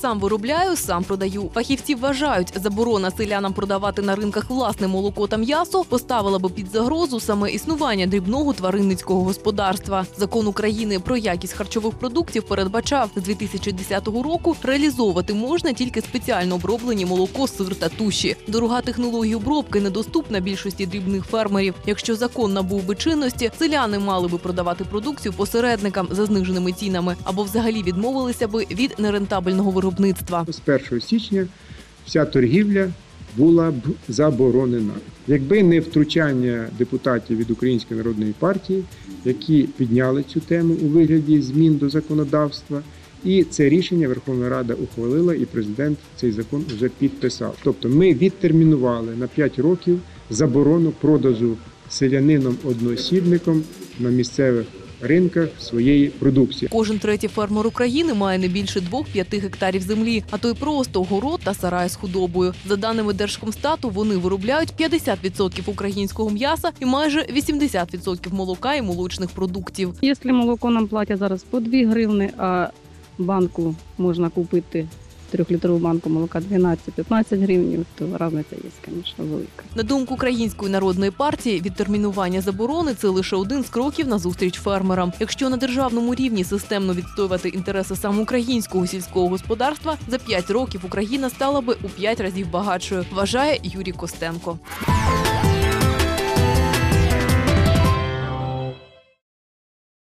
Сам виробляю, сам продаю. Фахівці вважають, заборона селянам продавати на ринках власне молоко та м'ясо поставила би під загрозу саме існування дрібного тваринницького господарства. Закон України про якість харчових продуктів передбачав з 2010 року реалізовувати можна тільки спеціально оброблені молоко, сир та туші. Дорога технологія обробки недоступна більшості дрібних фермерів. Якщо закон набув би чинності, селяни мали би продавати продукцію посередникам за зниженими цінами або взагалі відмовилися би від нерентабельного виробництва. З 1 січня вся торгівля була б заборонена. Якби не втручання депутатів від Української народної партії, які підняли цю тему у вигляді змін до законодавства, і це рішення Верховна Рада ухвалила, і президент цей закон вже підписав. Тобто ми відтермінували на 5 років заборону продажу селянином одноосібником на місцевих ринках своєї продукції. Кожен третій фермер України має не більше 2-5 гектарів землі, а то й просто город та сарай з худобою. За даними Держкомстату, вони виробляють 50% українського м'яса і майже 80% молока і молочних продуктів. Якщо молоко нам платять зараз по 2 гривни, а банку можна купити трьохлітрову банку молока 12-15 гривень, то різниця є, звісно, велика. На думку Української народної партії, відтермінування заборони це лише один з кроків на зустріч фермерам. Якщо на державному рівні системно відстоювати інтереси саме українського сільського господарства, за 5 років Україна стала би у 5 разів багатшою, вважає Юрій Костенко.